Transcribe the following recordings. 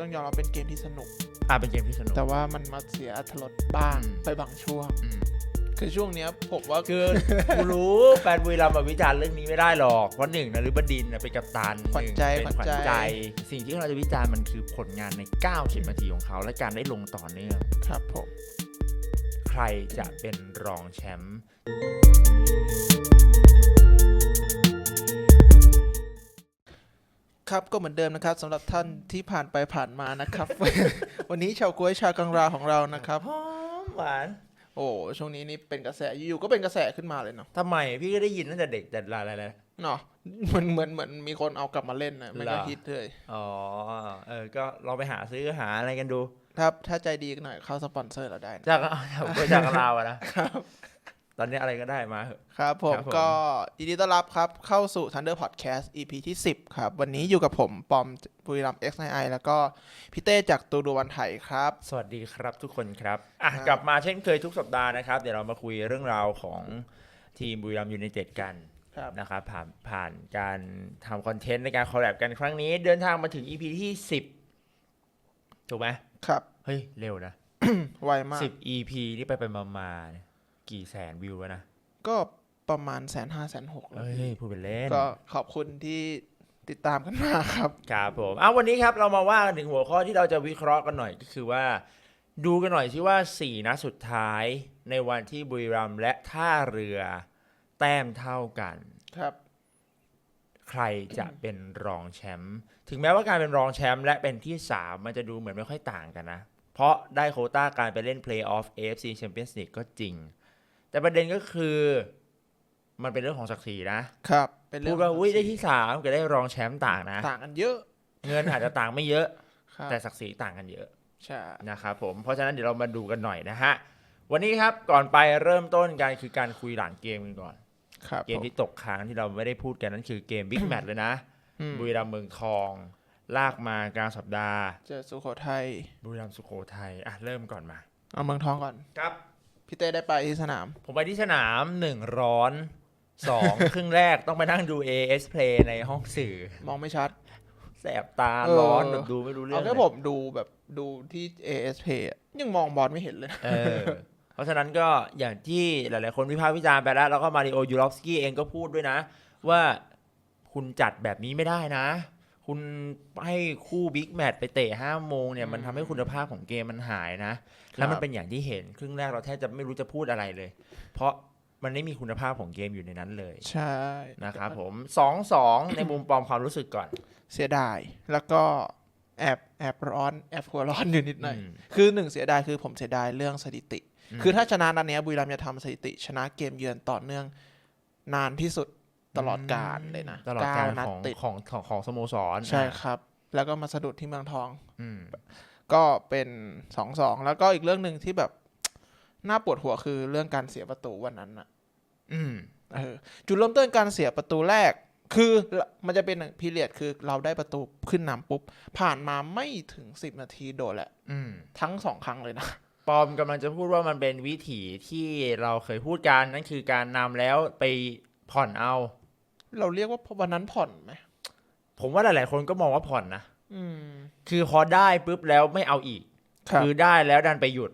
ต้องยอมรับเป็นเกมที่สนุก อ่าเป็นเกมที่สนุก แต่ว่ามันมาเสียอรรถรสบ้างอืมไปบางช่วงอืมคือช่วงเนี้ยผมว่าคือ กูรู้แฟนบุรีรัมย์มาวิจารณ์เรื่องนี้ไม่ได้หรอก เพราะหนึ่งนฤบดินทร์น่ะเป็นกัปตันขวัญใจหนึ่งเป็นขวัญขวัญใจ ใจ สิ่งที่เราจะวิจารณ์มันคือผลงานใน 90 นาทีของเขา และการได้ลงต่อเนื่อง ครับผม ใครจะเป็นรองแชมป์ ครับก็เหมือนเดิมนะครับสำหรับท่านที่ผ่านไปผ่านมานะครับ วันนี้ชาวกล้วยชาวกังราของเรานะครับ หอมหวานโอ้ช่วงนี้นี่เป็นกระแสอยู่ๆก็เป็นกระแสขึ้นมาเลยเนาะทำไมพี่ก็ได้ยินตั้งแต่เด็กแต่ละอะไรเลยเนาะเหมือนเหมือนเหมือนมีคนเอากลับมาเล่นนะไม่ก็เหรอ ฮิตเลยอ๋อ เออ ก็ลองไปหาซื้อหาอะไรกันดูครับถ้าใจดีหน่อยเข้าสปอนเซอร์เราได้นะ จากจากจากเราอะนะ ตอนนี้อะไรก็ได้มาเถอะครับผมครับผมก็ยินดีต้อนรับครับ เข้าสู่ Thunder Podcast EP ที่ 10 ครับ วันนี้อยู่กับผมปอมบุรีรัมย์ X9I แล้วก็พี่เต้จากตูดูวันไถครับ สวัสดีครับทุกคนครับอะครับกลับมาเช่นเคยทุกสัปดาห์นะครับ เดี๋ยวเรามาคุยเรื่องราวของทีมบุรีรัมย์ยูไนเต็ดกันครับนะครับผ่านผ่านการทำคอนเทนต์ในการคอลแลบกันครั้งนี้ เดินทางมาถึง EP ที่ 10 ถูกไหมครับ เฮ้ย เร็วนะไวมาก 10 EP ที่ไปไปมามาเนี่ย กี่แสนวิวแล้วนะ ก็ประมาณแสนห้าแสนหกเฮ้ยพูดเป็นเล่น ก็ขอบคุณที่ติดตามกันมาครับ ครับผม เอาวันนี้ครับเรามาว่ากันถึงหัวข้อที่เราจะวิเคราะห์กันหน่อยก็คือว่า ดูกันหน่อยสิว่า4นัดสุดท้ายในวันที่บุรีรัมย์และท่าเรือแต้มเท่ากันครับ ใครจะเป็นรองแชมป์ถึงแม้ว่าการเป็นรองแชมป์และเป็นที่3มันจะดูเหมือนไม่ค่อยต่างกันนะ เพราะได้โควต้าการไปเล่นเพลย์ออฟ AFC Champions League ก็จริง แต่ประเด็นก็คือ มันเป็นเรื่องของศักดิ์ศรีนะครับเป็นเรื่พูอดงว่าอุ้ยได้ที่3กับได้รองแชมป์ต่างนะ ต่างกันเยอะเงินอาจจะต่างไม่เยอะ ครับแต่ศักดิ์ศรีต่างกันเยอะใช่นะครับผมเพราะฉะนั้นเดี๋ยวเรามาดูกันหน่อยนะฮะวันนี้ครับก่อนไปเริ่มต้นกันคือการคุยหลังเกมกันก่อน ครับเกมที่ตกค้างที่เราไม่ได้พูดกันนั่นคือเกมบิ๊กแมตช์เลยนะ อืมบุรีรัมย์เมืองทอง ลากมากลางสัปดาห์ เจอสุโขทัยบุรีรัมย์สุโขทัยอะเริ่มก่อนมา เอาเมืองทองก่อน ครับ พี่เต้ได้ไปที่สนาม ผมไปที่สนามหนึ่งร้อนสองครึ่งแรกต้องไปนั่งดู AS Play ในห้องสื่อ มองไม่ชัด แสบตาเออร้อนแบบดูไม่รู้เรื่อเอางแค่เลยผมดูแบบดูที่ ASP อะยังมองบอลไม่เห็นเลยเออเพราะฉะนั้นก็อย่างที่หลาย ๆ คนวิพากษ์วิจารณ์ไปแล้ว แล้วก็มาริโอยูรอฟสกี้เองก็พูดด้วยนะ ว่าคุณจัดแบบนี้ไม่ได้นะ คุณให้คู่บิ๊กแมตช์ไปเตะห้าโมงเนี่ย มันทำให้คุณภาพของเกมมันหายนะ แล้วมันเป็นอย่างที่เห็น ครึ่งแรกเราแทบจะไม่รู้จะพูดอะไรเลย เพราะมันไม่มีคุณภาพของเกมอยู่ในนั้นเลยใช่ นะครับผมสองสอง ในมุมปลอมความรู้สึกก่อน เสียดาย แล้วก็แอบแอบร้อนแอบหัวร้อนอยู่นิดหน่อย อืม คือหนึ่งเสียดายคือผมเสียดายเรื่องสถิติอืมคือถ้าชนะนัดเนี้ยบุรีรัมย์จะทำสถิติ ชนะเกมเยือนต่อเนื่องนานที่สุด ตลอดกาลเลยนะตลอดการเนัดของติดของของของสโมสรใช่ครับ แล้วก็มาสะดุดที่เมืองทองอืมก็เป็นสองสองแล้วก็อีกเรื่องหนึ่งที่แบบน่าปวดหัวคือเรื่องการเสียประตูวันนั้นอะอืมเออจุดเริ่มต้นการเสียประตูแรก คือมันจะเป็นพีเรียดคือเราได้ประตูขึ้นนำปุ๊บ ผ่านมาไม่ถึงสิบนาทีโดนแหละอืมทั้งสองครั้งเลยนะปอมกำลังจะพูดว่ามันเป็นวิถีที่เราเคยพูดกันนั่นคือการนำแล้วไปผ่อนเอา เราเรียกว่าวันนั้นผ่อนไหมผมว่าหลาย ๆ คนก็มองว่าผ่อนนะอืมคือพอได้ปุ๊บแล้วไม่เอาอีกครับคือได้แล้วดันไปหยุด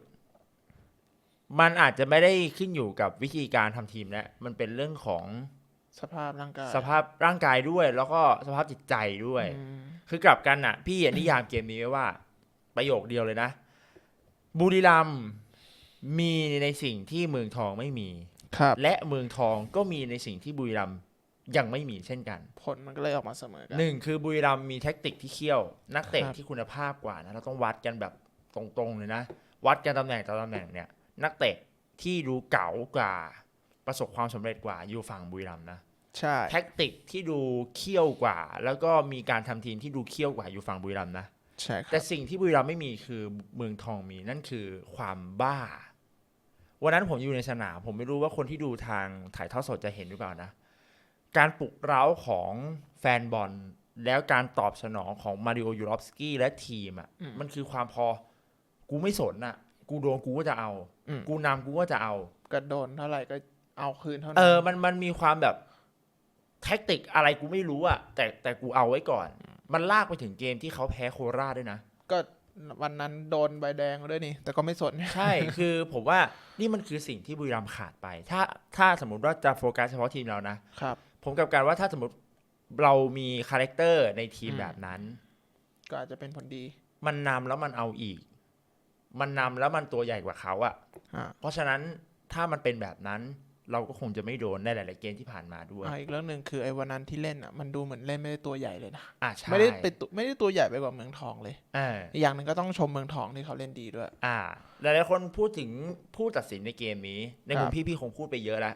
มันอาจจะไม่ได้ขึ้นอยู่กับวิธีการทำทีมแล้วมันเป็นเรื่องของสภาพร่างกาย สภาพร่างกายด้วย แล้วก็สภาพจิตใจด้วยอืมคือกลับกันน่ะ พี่อะนิยามเกมนี้ไว้ว่า ประโยคเดียวเลยนะ บุรีรัมย์มีในสิ่งที่เมืองทองไม่มีครับและเมืองทองก็มีในสิ่งที่บุรีรัมย์ ยังไม่มีเช่นกัน ผลมันก็เลยออกมาเสมอกัน หนึ่งคือบุรีรัมย์มีแท็กติกที่เขี้ยว นักเตะครับ ที่คุณภาพกว่านะเราต้องวัดกันแบบตรงๆเลยนะ วัดกันตำแหน่งต่อตำแหน่งเนี่ย นักเตะที่ดูเก๋ากว่า ประสบความสำเร็จกว่าอยู่ฝั่งบุรีรัมย์นะ ใช่ แท็กติกที่ดูเขี้ยวกว่า แล้วก็มีการทำทีมที่ดูเขี้ยวกว่าอยู่ฝั่งบุรีรัมย์นะ ใช่คแต่รับ สิ่งที่บุรีรัมย์ไม่มีคือเมืองทองมีนั่นคือความบ้า วันนั้นผมอยู่ในสนามผมไม่รู้ว่าคนที่ดูทางถ่ายทอดสดจะเห็นหรือเปล่านะ การปลุกเร้าของแฟนบอลแล้วการตอบสนองของมาริโอยูรอฟสกี้และทีมอะอืมมันคือความพอ กูไม่สนอะ กูโดนกูก็จะเอาอืมกูนำกูก็จะเอากระโดนเท่าไหร่ก็เอาคืนเท่านั้เออมันมันมีความแบบแท็กติกอะไรกูไม่รู้อะแต่แต่กูเอาไว้ก่อน มันลากไปถึงเกมที่เขาแพ้โคราชด้วยนะ ก็วันนั้นโดนใบแดงด้วยนี่ แต่ก็ไม่สนใช่ คือผมว่านี่มันคือสิ่งที่บุรีรัมย์ขาดไป ถ้าถ้าสมมติว่าจะโฟกัสเฉพาะทีมเรานะครับ ผมกับการว่าถ้าสมมติเรามีคาแรคเตอร์ในทีมอืมแบบนั้น ก็อาจจะเป็นผลดี มันนำแล้วมันเอาอีก มันนำแล้วมันตัวใหญ่กว่าเขาอะอ่าเพราะฉะนั้นถ้ามันเป็นแบบนั้น เราก็คงจะไม่โดนในหลาย ๆ เกมที่ผ่านมาด้วยอ่าอีกเรื่องหนึ่งคือไอ้วันนั้นที่เล่นอะมันดูเหมือนเล่นไม่ได้ตัวใหญ่เลยนะอ่าใช่ไม่ได้ไปตัวไม่ได้ตัวใหญ่ไปกว่าเมืองทองเลยอ่าอีกอย่างหนึ่งก็ต้องชมเมืองทองที่เขาเล่นดีด้วย อ่าหลาย ๆ คนพูดถึงผู้ตัดสินในเกมนี้ ในมุคมรับพี่พี่คงพูดไปเยอะแล้ว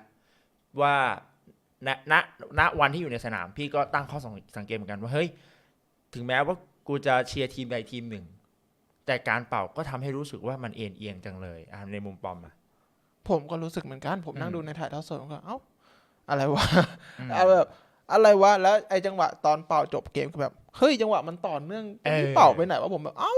ว่า ณณณวันที่อยู่ในสนาม พี่ก็ตั้งข้อสังเกตเหมือนกันว่าเฮ้ยถึงแม้ว่ากูจะเชียร์ทีมใดทีมหนึ่ง แต่การเป่าก็ทำให้รู้สึกว่ามันเอ็นเอียงจังเลยอ่าในมุมปอมอะผมก็รู้สึกเหมือนกัน ผมนั่อืงมดูในถ่ายทอดสดผมก็เอ้าอะไรวะอืมเอาแบบอะไรวะแล้วไอ้จังหวะตอนเป่าจบเกมคือแบบเฮ้ยจังหวะมันต่อเนื่องเออที่เป่าไปไหนวะผมแบบเอ้า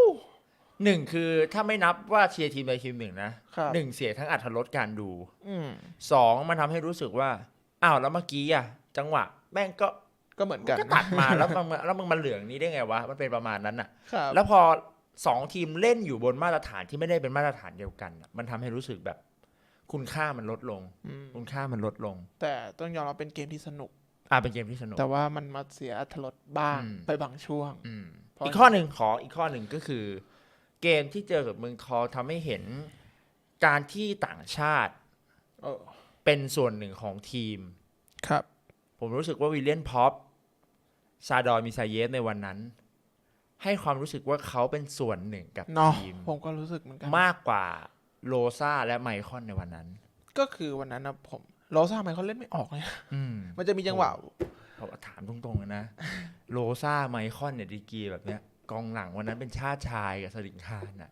หนึ่งคือถ้าไม่นับว่าเชียร์ทีมใดทีมหนึ่งนะครับหนึ่งเสียทั้งอัธรสการดูอืมสองมันทำให้รู้สึกว่า อ้าวแล้วเมื่อกี้อะ จังหวะ แม่งก็ก็เหมือนกันก็ตัดมาแล้วมันแล้วมึงมาเหลืองนี้ได้ไงวะมันเป็นประมาณนั้นอะครับแล้วพอสองทีมเล่นอยู่บนมาตรฐานที่ไม่ได้เป็นมาตรฐานเดียวกันน่ะมันทำให้รู้สึกแบบ คุณค่ามันลดลงอืมคุณค่ามันลดลง แต่ต้องยอมรับเป็นเกมที่สนุก อ่าเป็นเกมที่สนุก แต่ว่ามันมาเสียอรรถรสบ้างอืมไปบางช่วงอืมเพราะอีกข้อหนึ่งขออีกข้อหนึ่งก็คือ เกมที่เจอกับเมืองทองทำให้เห็นการที่ต่างชาติ เออเป็นส่วนหนึ่งของทีม ครับ ผมรู้สึกว่าวิลเลียนพ็อปซาดอนมิซาเยฟในวันนั้น ให้ความรู้สึกว่าเขาเป็นส่วนหนึ่งกับเนาะทีม ผมก็รู้สึกเหมือนกันมากกว่าโลซาและไมคอนในวันนั้น ก็คือวันนั้นนะผมโรซ่าไมเขาเล่นไม่ออกเลยนะอืมมันจะมีจังหวะผมถามตรงๆนะ โลซาไมคอนเนี่ยดีกรีแบบเนี้ยกองหลังวันนั้นเป็นชาติชายกับสลิงคานอะ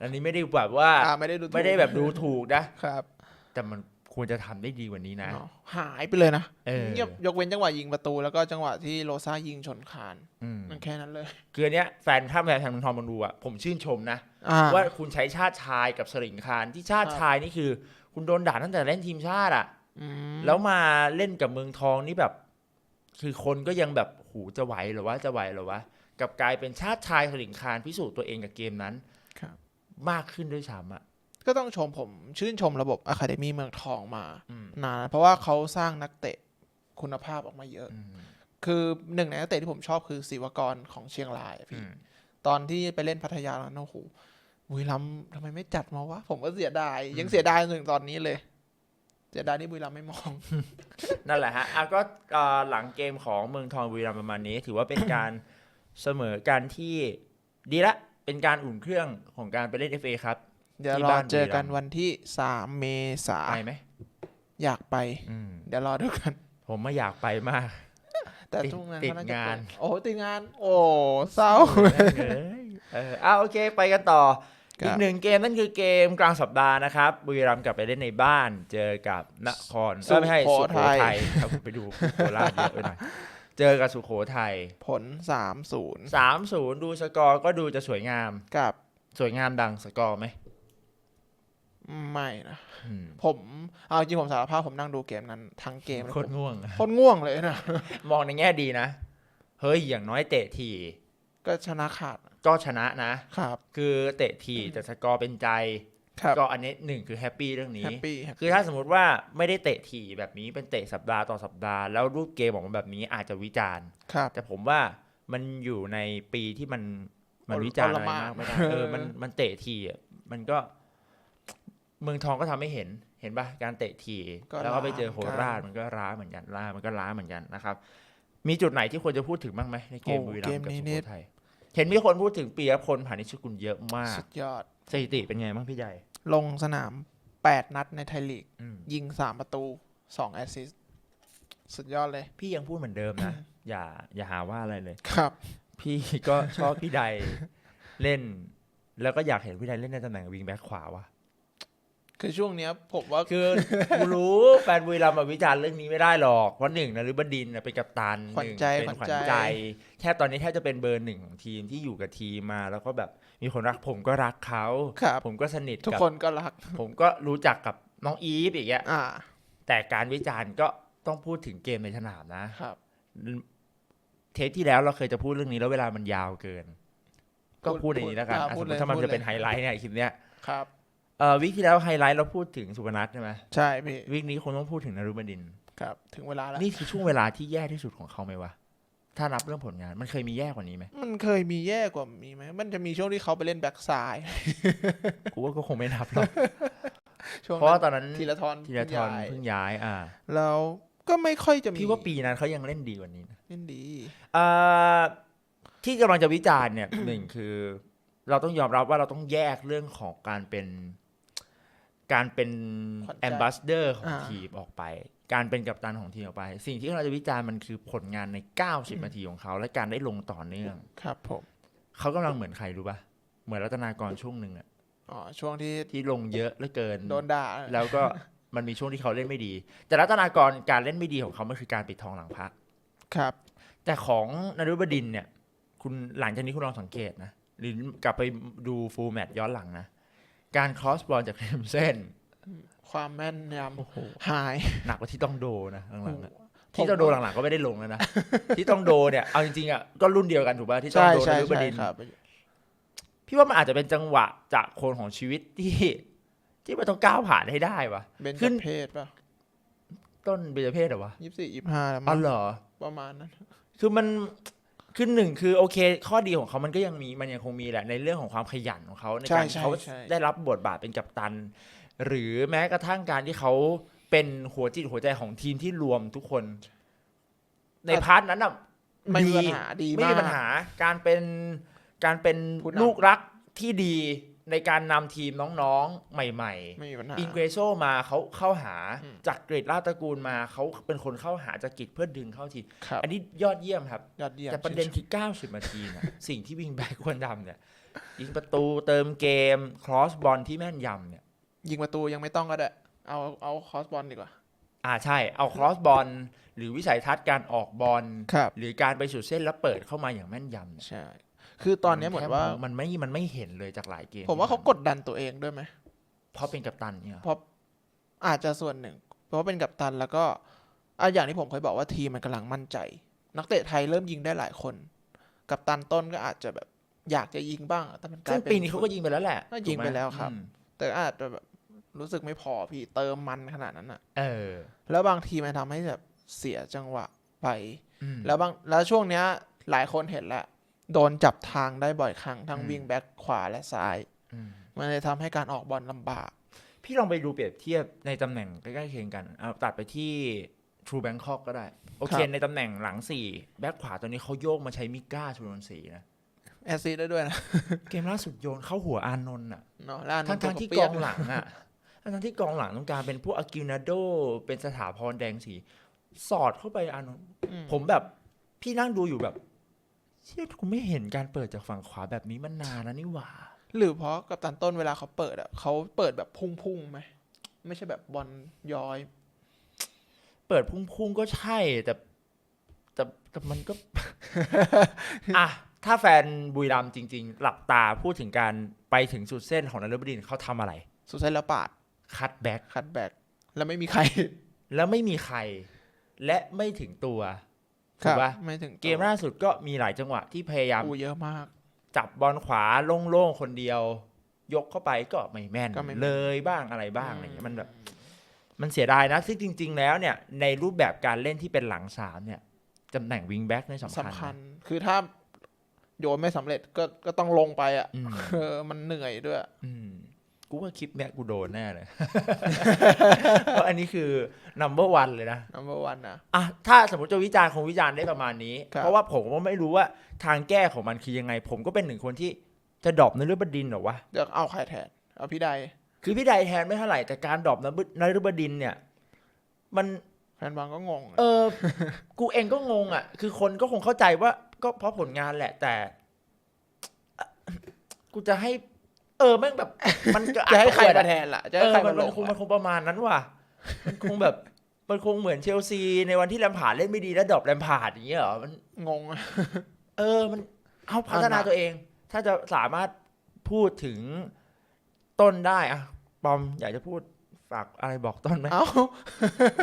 อันนี้ไม่ได้แบบว่า อ่าไม่ได้ดูถูกไม่ได้แบบดูถูกนะ ครับ แต่มัน ควรจะทำได้ดีกว่านี้นะเนาะหายไปเลยนะเออเงียบยกเว้นจังหวะยิงประตู แล้วก็จังหวะที่โรซ่ายิงชนคานอืมมันแค่นั้นเลยคืออันเนี้ยแฟนถ้าแฟนแฟนเมืองทองมันดูอะผมชื่นชมนะอ่าว่าคุณใช้ชาติชายกับสลิงคานที่ชาติครับชายนี่คือ คุณโดนด่าตั้งแต่เล่นทีมชาติอะอืมแล้วมาเล่นกับเมืองทองนี่แบบ คือคนก็ยังแบบหูจะไหวเหรือว่าจะไหวเหรือวะกลับกลายเป็นชาติชายสลิงคานพิสูจน์ตัวเองกับเกมนั้นครับมากขึ้นด้วยซ้ำอะ ก็ต้องชมผมชื่นชมระบบอะคาเดมีเมืองทองมาอืมนานเพราะว่าเขาสร้างนักเตะคุณภาพออกมาเยอะอืมคือหนึ่งในนักเตะที่ผมชอบคือศิวกรของเชียงรายอะอืพี่มตอนที่ไปเล่นพัทยาแล้วนะโอ้โหบุรีรัมย์ทำไมไม่จัดมาวะ ผมก็เสียดาย ยังเสียดายถึงตอนนี้เลยเสียดายที่บุรีรัมย์ไม่มอง นั่นแหละฮะอะก็อ่าหลังเกมของเมืองทองบุรีรัมย์ประมาณนี้ ถือว่าเป็นการเสมอกันที่ดีละเป็นการอุ่นเครื่องของการไปเล่น FA ครับ เดี๋ยวที่รอบ้านเจอกันบุรีรัมย์ วันที่สามเมษาไปไหมอยากไป อืมเดี๋ยวรอดูกัน ผมไม่อยากไปมาก แต่ติดทุกงานติดเขาน่าจะงาน เปิดโอ้โหติดงาน โอ้เศร้า เอ้ยเออเอาโอเคไปกันต่อ ครับ อีกหนึ่งเกมนั่นคือเกมกลางสัปดาห์นะครับ บุรีรัมย์กลับไปเล่นในบ้านเจอกับนครเอ้ยไม่ใช่สุโขทัยครับผมไปดูโคราชเยอะไปหน่อยเจอกับสุโขทัยผลสามศูนย์สามศูนย์ดูสกอร์ก็ดูจะสวยงาม กับ สวยงามดังสกอร์ไหม ไม่นะอืมผมเอาจริงผมสารภาพผมนั่งดูเกมนั้น ทั้งเกมเลยโคตรง่วงโคตรง่วงเลยนะ มองในแง่ดีนะ เฮ้ย อย่างน้อยเตะที ก็ชนะขาด ก็ชนะนะครับ คือเตะทีแต่สกอร์เป็นใจครับก็อันนี้หนึ่งคือแฮปปี้เรื่องนี้แฮปปี้ คือถ้าสมมติว่าไม่ได้เตะทีแบบนี้เป็นเตะสัปดาห์ต่อสัปดาห์แล้วรูปเกมออกมาแบบนี้อาจจะวิจารณ์ครับแต่ผมว่ามันอยู่ในปีที่มันมันวิจารณ์อะไรมากไม่ได้เออมันมันเตะทีอะมันก็ เมืองทองก็ทำให้เห็นเห็นป่ะการเตะทีก็แล้วก็ไปเจอล้าโคเหมือนกันราชมันก็ล้าเหมือนกันล้ามันก็ล้าเหมือนกันนะครับ มีจุดไหนที่ควรจะพูดถึงบ้างไหมในเกมโอ้บุรีรัมย์กับเกมนี้สุนี่โขทัยเห็นมีคนพูดถึงปียพลผ่านนิชกุลเยอะมากสุดยอดสถิติเป็นไงบ้างพี่ใหญ่ ลงสนาม8นัดในไทยลีกอืมยิง3ประตู2แอสซิสต์สุดยอดเลย พี่ยังพูดเหมือนเดิมนะ อย่าอย่าหาว่าอะไรเลยครับ พี่ก็ชอบพี่ใดเล่น แล้วก็อยากเห็นพี่ใดเล่นในตำแหน่งวิงแบ็คขวาวะ คือช่วงเนี้ยผมว่าคือกูรู้แฟนบุรีรัมย์มาวิจารณ์เรื่องนี้ไม่ได้หรอก เพราะหนึ่งนฤบดินทร์น่ะเป็นกัปตันขวัญหนึ่งใจเป็นขวัญขวัญใจ ใจ แค่ตอนนี้แทบจะเป็นเบอร์หนึ่งของทีมที่อยู่กับทีมมา แล้วก็แบบมีคนรักผมก็รักเขาครับ ผมก็สนิททุกกับคนก็รัก ผมก็รู้จักกับน้องอีฟอย่างเงี้ยอ่า แต่การวิจารณ์ก็ต้องพูดถึงเกมในสนามนะ ครับ เทปที่แล้วเราเคยจะพูดเรื่องนี้แล้วเวลามันยาวเกิน ก็พูดอย่างนี้แล้วกันอะอะพูสดมเลมยติถ้ามันพูดจะเป็นเลยไฮไลท์เนี่ยคลิปเนี้ย ครับ เอ่อวิกที่แล้วไฮไลท์เราพูดถึงสุพนัทใช่ไหมใช่พี่วิกนี้คงต้องพูดถึงนรุบดินทร์ครับ ถึงเวลาแล้ว นี่คือช่วงเวลาที่แย่ที่สุดของเขาไหมวะ ถ้านับเรื่องผลงาน มันเคยมีแย่กว่านี้ไหม มันเคยมีแย่กว่ามีไหม มันจะมีช่วงที่เขาไปเล่นแบ็กซ้ายกูว่าก็คงไม่นับหรอกช่วงเพราะว่านั้นตอนนั้นทีละทอนธีรทรย้ายเพิ่งย้าย อ่า แล้วก็ไม่ค่อยจะมีพี่ว่าปีนั้นเขายังเล่นดีกว่านี้นะเล่นดีอ่าที่กำลังจะวิจารณ์เนี่ยหนึ่งคือ เราต้องยอมรับว่าเราต้องแยกเรื่องของการเป็น การเป็นขวัญใจแอมบาสเดอร์ของอ่าทีมออกไป การเป็นกัปตันของทีมออกไป สิ่งที่เราจะวิจารณ์มันคือผลงานใน 90 นาทีของเขา และการได้ลงต่อเนื่อง ครับผมเขากำลังเหมือนใครรู้ป่ะ เหมือนรัตนากรช่วงหนึ่งอะอ๋อช่วงที่ที่ลงเยอะเหลือเกินโดนด่าแล้วก็มันมีช่วงที่เขาเล่นไม่ดี แต่รัตนากรการเล่นไม่ดีของเขามันคือการปิดทองหลังพระครับ แต่ของนรุบดินทร์เนี่ย คุณหลังจากนี้คุณลองสังเกตนะหรือกลับไปดูฟูลแมตย้อนหลังนะ การครอสบอลจากริมเส้น ความแม่นยโอ้โหำหาย หนักกว่าที่ต้องโดนะหลังๆอะผมที่ต้องโดหลังๆก็ไม่ได้ลงแล้วนะ ที่ต้องโดเนี่ยเอาจริงๆอะก็รุ่นเดียวกันถูกป่ะที่ต้องใช่โดนใช่นรุบใช่ดินทร์ครับพี่ว่ามันอาจจะเป็นจังหวะจากคนของชีวิตที่ ที่มันต้องก้าวผ่านให้ได้วะเป็นขึ้จนเพศป่ะต้นเบญจเพศเหรอวะยี่สิบสี่ยี่สิบห้าแล้วอ๋มั้องเหรอประมาณนั้น คือมัน คือหนึ่งคือโอเค ข้อดีของเขามันก็ยังมีมันยังคงมีแหละในเรื่องของความขยันของเขาในใช่การใช่เขาใช่ ได้รับบทบาทเป็นกัปตัน หรือแม้กระทั่งการที่เขาเป็นหัวจิตหัวใจของทีมที่รวมทุกคน ในพาร์ทนั้นอะไม่มีดีปัญหาดีไม่มากมีปัญหาการเป็นการเป็นผู้นำ ลูกรักที่ดี ในการนำทีมน้องๆใหม่ไม่มีปัญหาๆอินเกรโซมาเขาเข้าหาอืม จากเกรดลาชตระกูลมาเขาเป็นคนเข้าหาจากกิจเพื่อดึงเข้าทีมครับอันนี้ยอดเยี่ยมครับ ยอดเยี่ยมแต่ประเด็นคือ 90นาทีนะ สิ่งที่วิงแบ็กควรทำเนี่ย ยิงประตูเติมเกม ครอสบอลที่แม่นยำเนี่ย ยิงประตูยังไม่ต้องก็ได้ เอาเอาคอสบอลดีกว่า อ่าใช่ เอาครอสบอลหรือวิสัยทัศน์การออกบอลครับ หรือการไปสุดเส้นแล้วเปิดเข้ามาอย่างแม่นยำเนี่ยใช่ คือตอนนี้เหมือนว่า มันไม่มันไม่เห็นเลยจากหลายเกมผมว่าเขากดดันตัวเองด้วยไหมเพราะเป็นกัปตันเนี่ยเพราะอาจจะส่วนหนึ่ง เพราะว่าเป็นกัปตันแล้วก็อะอย่างที่ผมเคยบอกว่าทีมมันกำลังมั่นใจ นักเตะไทยเริ่มยิงได้หลายคน กัปตันต้นก็อาจจะแบบอยากจะยิงบ้าง แต่มันกลาซึ่ยงเป็นปีนี้เขาก็ยิงไปแล้วแหละก็ยิงถูหมไปแล้วครับอืมแต่อาจจะแบบรู้สึกไม่พอพี่เติมมันขนาดนั้นอะเออ แล้วบางทีมันทำให้แบบเสียจังหวะไปอืมแล้วบางแล้วช่วงเนี้ย หลายคนเห็นแล้ว โดนจับทางได้บ่อยครั้งทั้งอืมวิ่งแบ็คขวาและซ้ายอืมมันเลยทำให้การออกบอลลำบาก พี่ลองไปดูเปรียบเทียบในตำแหน่งใกล้ๆเคียงกันเอาตัดไปที่ True Bangkok ก็ได้ โอเคครับในตำแหน่งหลังสี่แบ็คขวาตัวนี้เขาโยกมาใช้มิก้าชลนศรีนะแอสซีได้ด้วยนะ เกมล่าสุดโยนเข้าหัวอานนท์อะเนาะแล้วอันนั้ทั้นงตัวทที่เปีกยองหลังอะทั้งทั้งที่กองหลังต้องการเป็นพวกอากินาโด เป็นสถาพรแดงสี สอดเข้าไปอานนท์อืมผมแบบพี่นั่งดูอยู่แบบ เชี่ยกูไม่เห็นการเปิดจากฝั่งขวาแบบนี้มันนานนะนี่หว่า หรือเพราะกับตันต้นเวลาเขาเปิดอะเขาเปิดแบบพุ่งๆไหมไม่ใช่แบบบอลย้อย เปิดพุ่งๆก็ใช่แต่แต่แต่มันก็ อะถ้าแฟนบุรีรัมย์จริง ๆ หลับตาพูดถึงการไปถึงสุดเส้นของนฤบดินทร์เขาทำอะไร สุดท้ายแล้วปาดคัดแบ็กคัดแบ็กแล้วไม่มีใคร แล้วไม่มีใคร และไม่ถึงตัว ถูกปะไม่ถึงเกมล่าสุดก็มีหลายจังหวะที่พยายามอูเยอะมาก จับบอลขวาโล่งๆคนเดียว ยกเข้าไปก็ไม่แม่นก็ไม่แม่นเลยบ้างอะไรบ้างอะไรอย่างเงี้ยมันแบบ มันเสียดายนะซึ่งจริง ๆ แล้วเนี่ย ในรูปแบบการเล่นที่เป็นหลังสามเนี่ยตำแหน่งวิงแบ็กเนี่ยสำคัญสำคัญนะคือถ้าโยนไม่สำเร็จก็ก็ต้องลงไปอะอืมเออมันเหนื่อยด้วย อืม กูว่าคลิปเนี้ยกูโดนแน่เลยเพราะอันนี้คือ number one เลยนะ number one นะอะถ้าสมมติจะวิจารณ์คงวิจารณ์ได้ประมาณนี้ครับเพราะว่าผมก็ไม่รู้ว่าทางแก้ของมันคือยังไง ผมก็เป็นหนึ่งคนที่จะดรอปในเรื่องบดินทร์เหรอวะเดี๋ยวเอาใครแทน เอาพี่ใดคือพี่ใดแทนไม่เท่าไหร่แต่การดรอปนฤบดินทร์เนี่ย มันแฟนบอลก็งงอะเออ กูเองก็งงอะ คือคนก็คงเข้าใจว่า ก็เพราะผลงานแหละแต่เอ่อกูจะให้ เออแม่งแบบ มันก็จะให้ใครอัดมาอะแทนล่ะ จะเอให้อใครมัมานลมันงคงมันอะคงประมาณนั้นว่ะ มันคงแบบ มันคงเหมือนเชลซี ในวันที่แลมพาร์ดเล่นไม่ดีแล้วดรอปแลมพาร์ดอย่างเงี้ยเหรอ มันงงอะเออ มันเอาพัฒนาเอาหนักตัวเอง ถ้าจะสามารถพูดถึงต้นได้อะปอมอยากจะพูดฝากอะไรบอกต้นไหมเอ้า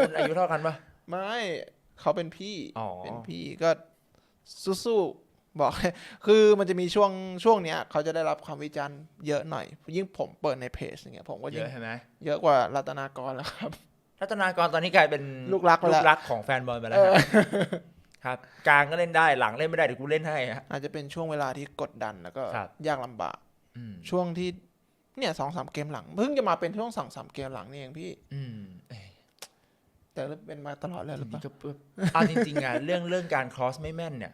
มันอายุเท่ากันปะไม่ เขาเป็นพี่อ๋อเป็นพี่ก็สู้ๆ บอก คือมันจะมีช่วงช่วงเนี้ย เขาจะได้รับความวิจารณ์เยอะหน่อย ยิ่งผมเปิดในเพจอย่างเงี้ยผมก็เยยิ่งอะใช่ไหมเยอะกว่ารัตนากรแล้วครับ รัตนากรตอนนี้กลายเป็นลูกรักไปลูแล้ว กรักของแฟนบอลไปแล้วฮะครับกลางก็เล่นได้หลังเล่นไม่ได้เดี๋ยวกูเล่นให้ฮะ อาจจะเป็นช่วงเวลาที่กดดันแล้วก็ครับ ยากลำบาก อืมช่วงที่เนี่ยสองสามเกมหลัง เพิ่งจะมาเป็นช่วงสองสามเกมหลังนี่เองพี่ อืมเอ้ยแต่เป็นมาตลอดเลยหรือเปล่าก็เอาจริงๆอะเรื่องเรื่องการครอสไม่แม่นเนี่ย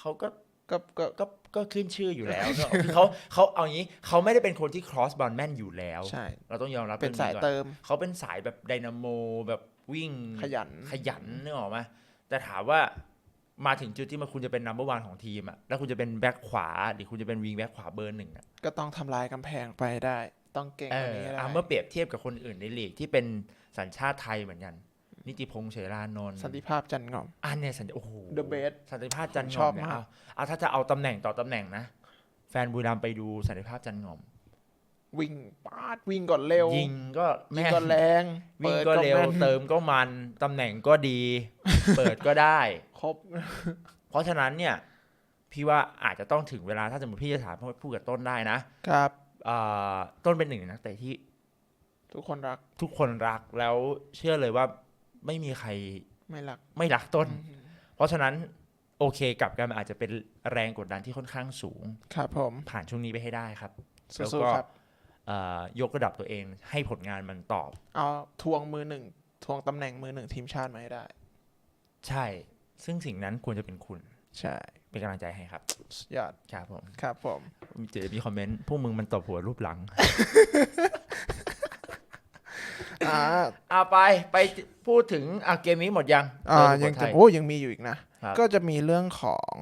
เขาก็ก็ก็ก็ก็ขึ้นชื่ออยู่แล้วเนอะคือเขาเขาเอางี้เขาไม่ได้เป็นคนที่ครอสบอลแม่นอยู่แล้ว ใช่ เราต้องยอมรับเป็นรื่องสายก่อนเติม เขาเป็นสายแบบไดนาโมแบบวิ่งขยันขยันนึกออกไหมแต่ถามว่ามาถึงจุดที่มันคุณจะเป็นนัมเบอร์วันของทีมอะแล้วคุณจะเป็นแบ็คขวาหรือคุณจะเป็นวิงแบ็คขวาเบอร์หนึ่งอะก็ต้องทำลายกำแพงไปได้ ต้องเก่งเอกว่าอนี้ให้ได้อะเมื่อเปรียบเทียบกับคนอื่นในลีกที่เป็นสัญชาติไทยเหมือนกัน นิติพงษ์เฉรานนท์สันติภาพจันทร์งอมอันเนี่ยสัญโอ้โห The best สันติภาพจันทร์งชออมบเนี่ยมาก เอาเอาถ้าจะเอาตำแหน่งต่อตำแหน่งนะ แฟนบุรีรัมย์ไปดูสันติภาพจันทร์งอม วิ่งปาดวิ่งก่อนเร็วยิงก็ยิงแม่นก่อนแรงวิ่งปิดก็เร็วแม่นเติมก็มัน ตำแหน่งก็ดี เปิดก็ได้ ครบ เพราะฉะนั้นเนี่ย พี่ว่าอาจจะต้องถึงเวลาถ้าสมมติพี่จะถามพูดกับต้นได้นะครับอ่าต้นเป็นหนึ่งในนักเตะที่ทุกคนรักทุกคนรักแล้วเชื่อเลยว่า ไม่มีใครไม่รักไม่รักต้นอืมเพราะฉะนั้นโอเคกลับกันมันอาจจะเป็นแรงกดดันที่ค่อนข้างสูง ครับผมผ่านช่วงนี้ไปให้ได้ครับแล้วสู้ก็ๆครับเอ่อยกระดับตัวเองให้ผลงานมันตอบเอาทวงมือหนึ่งทวงตำแหน่งมือหนึ่งทีมชาติมาให้ได้ ใช่ ซึ่งสิ่งนั้นควรจะเป็นคุณ ใช่ เป็นกำลังใจให้ครับสุดยอดครับผม ครับผมเจอมีคอมเมนต์พวกมึงมันตบหัวรูปหลัง อ่าอ่าไปไปพูดถึงอะเกมนี้หมดยังอ่าเจอสุโขยังทัจะโอ้ยังมีอยู่อีกนะ ครับก็จะมีเรื่องของ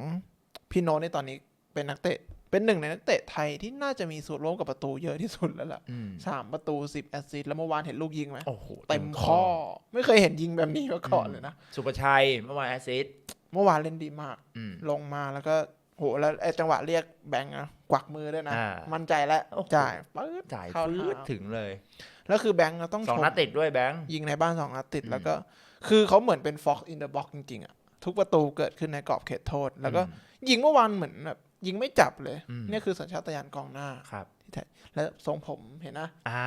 พี่โน้ตในตอนนี้เป็นนักเตะ เป็นหนึ่งในนักเตะไทยที่น่าจะมีส่วนร่วมกับประตูเยอะที่สุดแล้วล่ะอืม สามประตูสิบแอสซิสต์แล้วเมื่อวานเห็นลูกยิงไหมโอ้โหเต็มข้อ ไม่เคยเห็นยิงแบบนี้มาก่อนเลยนะ สุประชัยเมื่อวานแอสซิสต์เมื่อวานเล่นดีมาก อืม ลงมาแล้วก็โหแล้วไอ้จังหวะเรียกแบงค์นะ กวักมือด้วยนะ อ่ามั่นใจแล้วโอ้โหจ่ายปื๊ดจ่ายเข้าฟืดเท้าถึงเลยแล้วคือแบงค์เราต้องสองชมนัดติดด้วยแบงค์ ยิงในบ้านสองนัดติด อืม แล้วก็ คือเขาเหมือนเป็น Fox in the box จริงๆอะทุกประตูเกิดขึ้นในกรอบเขตโทษ แล้วก็อืม ยิงเมื่อวานเหมือนแบบยิงไม่จับเลย อืม เนี่ยคือสัญชาตญาณกองหน้า ครับ แล้วทรงผมเห็นนะอ่า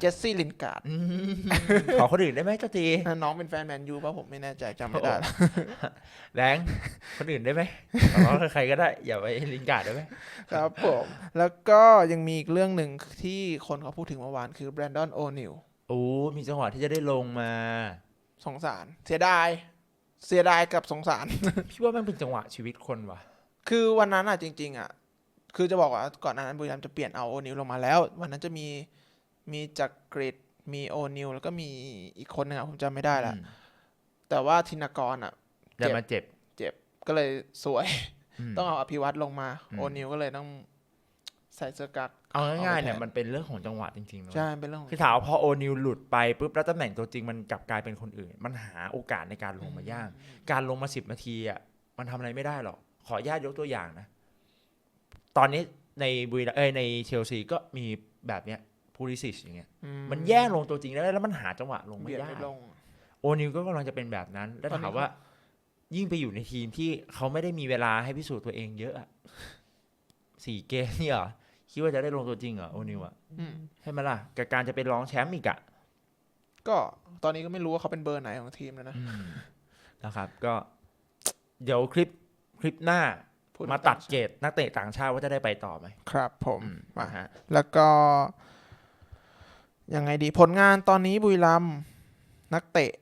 เจสซี่ลินการ์ดอืมขอคนอื่นได้ไหมเจ้าทีน้องเป็นแฟนแมนยูป่ะผมไม่แน่ใจจำไม่ได้แล้วแบงค์คนอื่นได้ไหมขอใครก็ได้ อย่าไปลิงการ์ดได้ไหมครับผมแล้วก็ยังมีอีกเรื่องหนึ่งที่คนเขาพูดถึงเมื่อวานคือแบรนดอนโอนิลโอ้มีจังหวะที่จะได้ลงมาสงสาร เสียดาย เสียดายกับสงสาร พี่ว่ามันเป็นจังหวะชีวิตคนว่ะคือวันนั้นอะจริง ๆ อะ คือจะบอกว่าก่อนหน้านั้นบุรีรัมย์จะเปลี่ยนเอาโอนิลลงมาแล้ว วันนั้นจะมีมีจักกริดมีโอนิลแล้วก็มีอีกคนหนึงอะผมจำไม่ได้ละอืมแต่ว่าธินากรอะแต่มาเจ็บเจ็บก็เลยสวยมต้องเอาอภิวัตลงมาอืมโอนิลก็เลยต้องใส่เสื้อกั๊กเอาง่ายๆเนี่ยเอาไปแทนมันเป็นเรื่องของจังหวะจริงๆนะใช่เป็นเรื่องของคือถามว่าพอโอนิวหลุดไปปุ๊บแล้วตำแหน่งตัวจริงมันกลับกลายเป็นคนอื่น มันหาโอกาสในการลงมายากการลงมาสิบนาทีอะมันทำอะไรไม่ได้หรอกขออนุญาตยกตัวอย่างนะ ตอนนี้ในบุรีรัมย์เอ้ยในเชลซีก็มีแบบเนี้ยพูลิซิชอย่างเงี้ยอืมันแย่งลงตัวจริงได้แล้วมันหาจังหวะลงไม่เบียดได้ไม่ลงโอนิวก็กำลังจะเป็นแบบนั้น แล้วตอนนี้ถามว่า ยิ่งไปอยู่ในทีมที่เขาไม่ได้มีเวลาให้พิสูจน์ตัวเองเยอะอะสี่เกมเนี่ยเหรอคิดว่าจะได้ลงตัวจริงเหรอโอนิวอะอืมใช่ไหมล่ะกับการจะไปร้องแชมป์อีกอะก็ตอนนี้ก็ไม่รู้ว่าเขาเป็นเบอร์ไหนของทีมแล้วนะนะครับ ก็ เดี๋ยวคลิปคลิปหน้าพูด มาตัดเกรดนักเตะต่างชาติว่าจะได้ไปต่อไหมครับ ผมอืมมานะฮะแล้วก็ยังไงดีผลงานตอนนี้บุรีรัมย์นักเตะ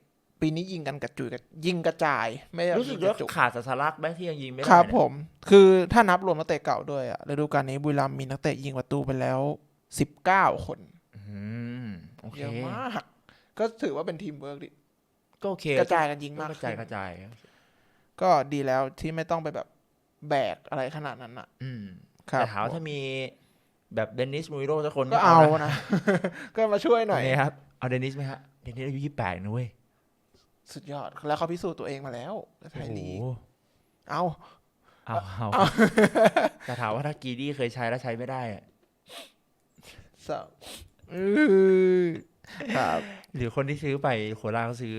ปีนี้ยิงกันกระจุยกระยิงกระจาย ไม่ได้รู้สึกยิงว่ากระจุกขาดสัสลักษณ์ไหมที่ยังยิงไม่ได้ครับเนี่ยผม คือถ้านับรวมนักเตะเก่าด้วยอะฤดูกาลนี้บุรีรัมย์มีนักเตะยิงประตูไปแล้วสิบเก้าคนอืมโอเคเยอะมากก็ถือว่าเป็นทีมเวิร์กดิก็โอเคกระจายกันยิงก็มากกระจายขึ้นกระจาย ก็ดีแล้วที่ไม่ต้องไปแบบ แบกอะไรขนาดนั้นอะอืมครับแต่ถามว่าถ้ามีแบบเดนิสมูริโรสักคนก็เอานะนะ ก็มาช่วยหน่อยโเคครับ เอาเดนิสไหมฮะ เดนิสอายุยี่แปดนะเว้ย สุดยอด แล้วเขาพิสูจน์ตัวเองมาแล้วในไทโอ้ยโหลีกเอาเอาเอาแต่ถามว่าถ้ากีดี้เคยใช้แล้วใช้ไม่ได้อะสาวอือครับหรือคนที่ซื้อไปโคราชเขาซื้อ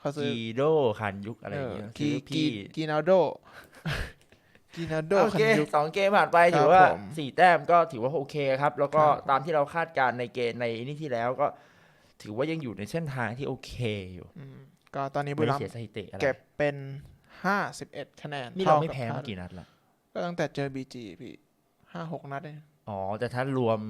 เขาซื้อกีโดขันยุคอะไรอย่างเงี้ยกีซื้อกีพี่กีนาโด กกินาโดโอคัเคนยุก สองเกมผ่านไปครับถือว่าผม สี่แต้มก็ถือว่าโอเคครับ แล้วก็ครับตามที่เราคาดการณ์ในเกณฑ์ในนี่ที่แล้วก็ ถือว่ายังอยู่ในเส้นทางที่โอเคอยู่อืมก็ตอนนี้บุไม่รีได้รัมเสียย์สถิติอะไรเก็บเป็นห้าสิบเอ็ดคะแนนนี่เราไม่ท่แพ้บมากี่นัดละก็ตั้งแต่เจอบีจีพี่ห้าหกนัดเอง อ๋อ แต่ถ้ารวม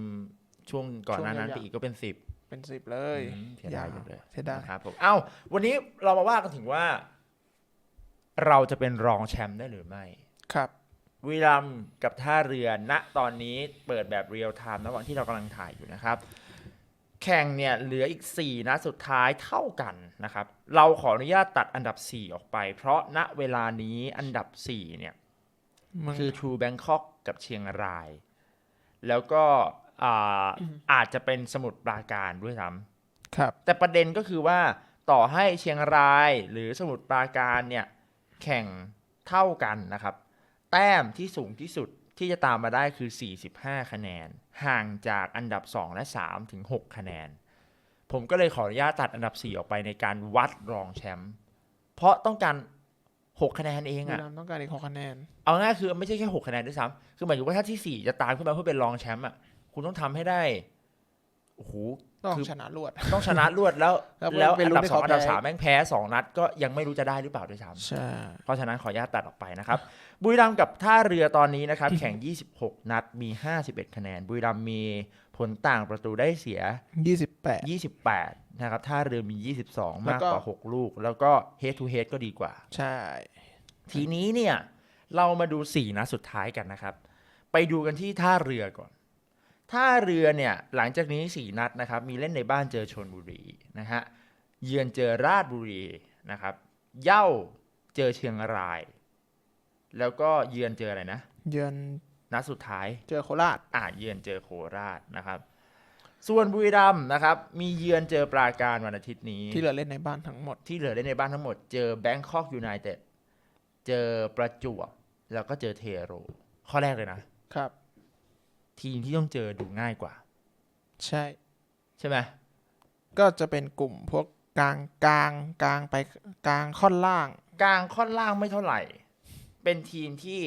ช่วงก่อนหน้านั้นช่วงไปยาวๆอีกก็เป็นสิบเป็นสิบเลยอืมเสียดายจังเลยเสียดาย นะครับผมเอ้าวันนี้เรามาว่ากันถึงว่า เราจะเป็นรองแชมป์ได้หรือไม่ ครับ บุรีรัมย์กับท่าเรือณตอนนี้เปิดแบบเรียลไทม์ระหว่างที่เรากำลังถ่ายอยู่นะครับ แข่งเนี่ยเหลืออีก 4นัดสุดท้ายเท่ากันนะครับ เราขออนุญาตตัดอันดับ 4 ออกไป เพราะณเวลานี้อันดับ 4 เนี่ยมึงคือ True Bangkok กับเชียงราย แล้วก็อ่าอาจจะเป็นสมุทรปราการด้วยซ้ำครับ แต่ประเด็นก็คือว่าต่อให้เชียงรายหรือสมุทรปราการเนี่ยแข่งเท่ากันนะครับ แต้มที่สูงที่สุดที่จะตามมาได้คือ 45 คะแนน ห่างจากอันดับ 2 และ 3 ถึง 6 คะแนน ผมก็เลยขออนุญาตตัดอันดับ 4 ออกไปในการวัดรองแชมป์เพราะต้องการ 6 คะแนนเองบุรีอะรัมย์ต้องการอีกหกคะแนน เอาง่ายคือไม่ใช่แค่6คะแนนด้วยซ้ำคือหมายถึงว่าถ้าที่4จะตามขึ้นมาเพื่อเป็นรองแชมป์อะคุณต้องทำให้ได้ โอ้โห ต้องคือ ชนะรวด ต้องชนะรวดแล้ว แล้วแล้วไปอันลุ้นดับให้สองเขาอันดับแพ้ สามแม่งแพ้สองนัดก็ยังไม่รู้จะได้หรือเปล่าด้วยซ้ใช่ำเพราะฉะนั้นขออนุญาตตัดออกไปนะครับ บุรีรัมย์กับท่าเรือตอนนี้นะครับ แข่ง 26 นัดมี 51 คะแนน บุรีรัมย์มีผลต่างประตูได้เสียยี่สิบแปด28 นะครับ ท่าเรือมี 22แล้วมากก็กว่า 6 ลูก แล้วก็ head to head ก็ดีกว่า ใช่ ทีนี้เนี่ย เรามาดู 4 นัดสุดท้ายกันนะครับ ไปดูกันที่ท่าเรือก่อน ท่าเรือเนี่ย หลังจากนี้ 4 นัดนะครับ มีเล่นในบ้านเจอชนบุรีนะฮะ เยือนเจอราชบุรีนะครับ เย่าเจอเชียงราย แล้วก็เยือนเจออะไรนะ เยือนนัดสุดท้ายเจอโคราชอ่าเยือนเจอโคราชนะครับ ส่วนบุรีรัมย์นะครับ มีเยือนเจอปราการวันอาทิตย์นี้ ที่เหลือเล่นในบ้านทั้งหมดที่เหลือได้ในบ้านทั้งหมดเจอแบงคอกยูไนเต็ดเจอประจวบแล้วก็เจอเทโร ข้อแรกเลยนะครับ ทีมที่ต้องเจอดูง่ายกว่า ใช่ ใช่ไหมก็จะเป็นกลุ่มพวกกลางกลางกลางไปกลางค่อนล่าง กลางค่อนล่างไม่เท่าไหร่ เป็นทีมที่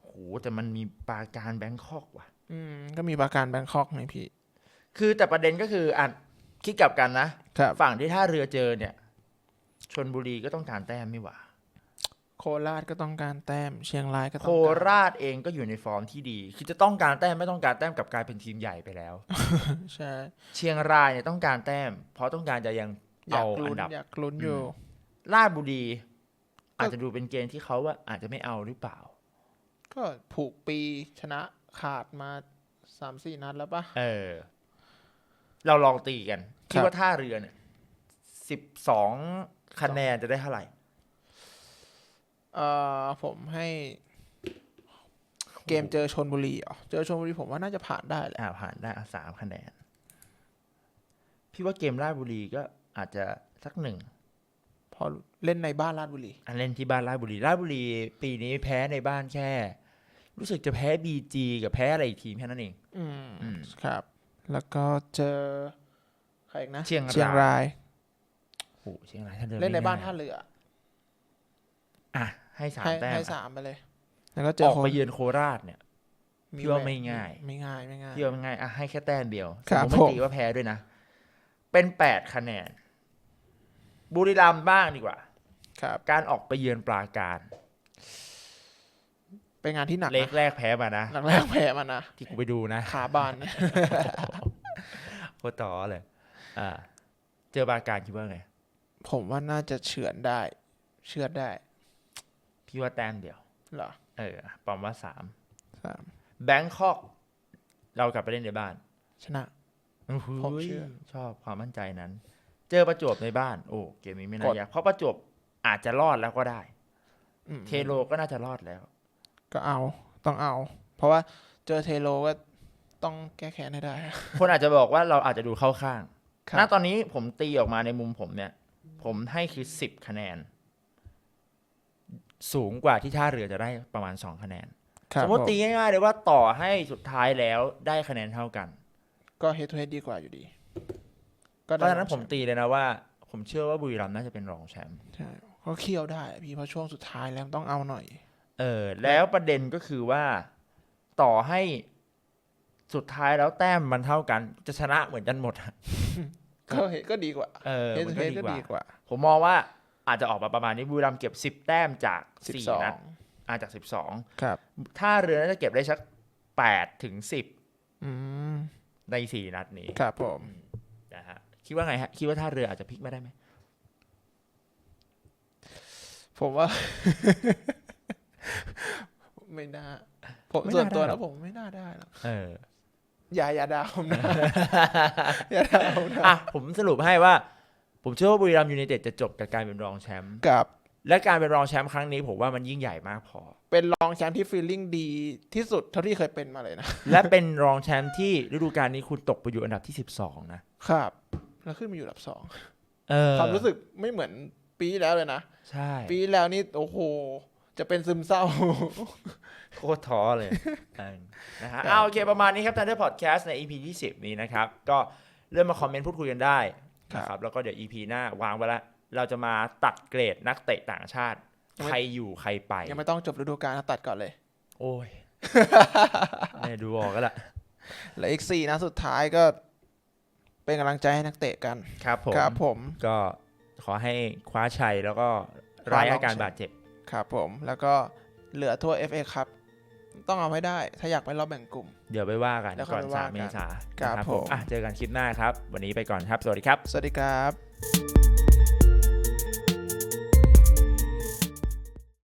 โหแต่มันมีปราการแบงคอกว่ะ อืม ก็มีปราการแบงคอกไงพี่ คือแต่ประเด็นก็คืออะคิดกลับกันนะครับฝั่งที่ท่าเรือเจอเนี่ย ชนบุรีก็ต้องการแต้มไม่หว่า โคราชก็ต้องการแต้ม เชียงรายก็โคต้องการราชเองก็อยู่ในฟอร์มที่ดี คือจะต้องการแต้มไม่ต้องการแต้มกลับกลายเป็นทีมใหญ่ไปแล้ว ใช่ เชียงรายเนี่ยต้องการแต้ม เพราะต้องการจะยังอยาเอากอัลุ้นนดับอยากลุ้นอยู่ราชบุรีก็ อาจจะดูเป็นเกณฑ์ที่เขาว่าอาจจะไม่เอาหรือเปล่า ก็ผูกปีชนะขาดมาสามสี่นัดแล้วปะเออ เราลองตีกันคิดครับว่าท่าเรือเนี่ยสิบสองคะแนนจะได้เท่าไหร่เอ่อผมให้เกมเจอชนบุรีเหรอเจอชนบุรีผมว่าน่าจะผ่านได้แหละอ่าผ่านได้อะสามคะแนน พี่ว่าเกมราชบุรีก็อาจจะสักหนึ่งพ อเล่นในบ้านราชบุรีอันเล่นที่บ้านราชบุรีราชบุรี ปีนี้แพ้ในบ้านแค่ รู้สึกจะแพ้บีจีกับแพ้อะไรอีกทีมแค่นั้นเอง อืมอืมครับ แล้วก็เจอใครอีกนะเชียงรายเชียงรายโอ้โหเชียงรายท่าเรือเล่นในไม่บ้านง่ยท่าเรืออะให้สามให้แต้มให้อะสามไปเลย แล้วก็เจอออกโคไปเยือนโคราชเนี่ยพี่ว่าแวไม่ง่าย ไม่ง่ายไม่ง่ายพี่ว่าง่ายอะให้แค่แต้มเดียวครับผมไม่ผมตีว่าแพ้ด้วยนะ เป็นแปดคะแนน บุรีรัมย์บ้างดีกว่า ครับ การออกไปเยือนปราการ เป็นงานที่หนักเล็กนะแรกแพ้มานะ หนักแรกแพ้มานะที่กูไปดูนะขาบานนะโคตรต่อเลย อ่า เจอปราการคิดว่าไง ผมว่าน่าจะเฉือนได้ เชือดได้พี่ว่าแต้มเดียว เหรอเออปอมว่าสามสามแบงคอก เรากลับไปเล่นในบ้านชนะ ผมฮ้ยเชื่อ ชอบความมั่นใจนั้น เจอประจวบในบ้าน โอ้เกมนี้ไม่น่ากดยากเพราะประจวบอาจจะรอดแล้วก็ได้อืมเทโลก็น่าจะรอดแล้ว ก็เอาต้องเอา เพราะว่าเจอเทโลก็ต้องแก้แค้นให้ได้ คนอาจจะบอกว่าเราอาจจะดูเข้าข้างครัณบตอนนี้ผมตีออกมาในมุมผมเนี่ย ผมให้คือสิบคะแนน สูงกว่าที่ท่าเรือจะได้ประมาณสองคะแนนครัสบมมติผตีง่ายๆเลยว่าต่อให้สุดท้ายแล้วได้คะแนนเท่ากัน ก็เฮดทูเฮดดีกว่าอยู่ดี ก็เพราะฉะนั้นได้ผมตีเลยนะว่า ผมเชื่อว่าบุรีรัมย์น่าจะเป็นรองแชมป์ใช่เขาเคี่ยวได้พี่เพราะช่วงสุดท้ายแล้วต้องเอาหน่อยเเออ แล้วประเด็นก็คือว่าต่อให้สุดท้ายแล้วแต้มมันเท่ากัน จะชนะเหมือนกันหมดอะก็เห็นก็ดีกว่าเออเฮดมันเฮก็ดดีก็กว่า ดีกว่าผมมองว่าอาจจะออกมาประมาณนี้บุรีรัมย์เก็บสิบแต้มจากสิบสี่สองนัดอาจากสิบสองครับถ้าเรือน่าจะเก็บได้สักแปดถึงสิบอืมในสี่นัดนี้ ครับผมนะฮะ คิดว่าไงฮะ คิดว่าท่าเรืออาจจะพลิกไม่ได้ไหม ผมว่า ไม่น่าผมส่วนตัวแล้วผมไม่น่าได้หรอกเออ อย่าอย่าดาวผมนะ อย่าดาวผมนะอะ ผมสรุปให้ว่า ผมเชื่อว่าบุรีรัมย์ยูไนเต็ดจะจบกับการเป็นรองแชมป์กับและการเป็นรองแชมป์ครั้งนี้ผมว่ามันยิ่งใหญ่มากพอ เป็นรองแชมป์ที่ฟีลลิ่งดีที่สุดเท่าที่เคยเป็นมาเลยนะ และเป็นรองแชมป์ที่ฤดูกาลนี้คุณตกไปอยู่อันดับที่ 12 นะ ครับ แล้วขึ้นมาอยู่อันดับสองเออความรู้สึกไม่เหมือนปีที่แล้วเลยนะใช่ ปีที่แล้วนี่โอ้โหจะเป็นซึมเศร้า โคตรท้อเลยเออนะฮะครับเอาโอเคประมาณนี้ครับทันเดอร์พอดแคสต์ใน EP ที่10 นี้นะครับ ก็เริ่มมาคอมเมนต์พูดคุยกันได้นะครับแล้วก็เดี๋ยว EP หน้าวางไว้ละเราจะมาตัดเกรดนักเตะต่างชาติ ใครอยู่ใครไป ยังไม่ต้องจบฤดูกาลนะตัดก่อนเลย โอ้ยเนี่ยดูออกก็ละและอีกสี่นัดสุดท้ายก็ เป็นกำลังใจให้นักเตะกัน ครับผมครับผม ก็ขอให้คว้าชัยแล้วก็ไร้อาการบาดเจ็บ ครับผม แล้วก็เหลือทั่ว FA ครับ ต้องเอาให้ได้ ถ้าอยากไปรอบแบ่งกลุ่ม เดี๋ยวไปว่ากันเดี๋ยวค่ก่ออยนไปว่า3กันเมษาครับนะผมอะเจอกันคลิปหน้าครับ วันนี้ไปก่อนครับ สวัสดีครับ สวัสดีครับ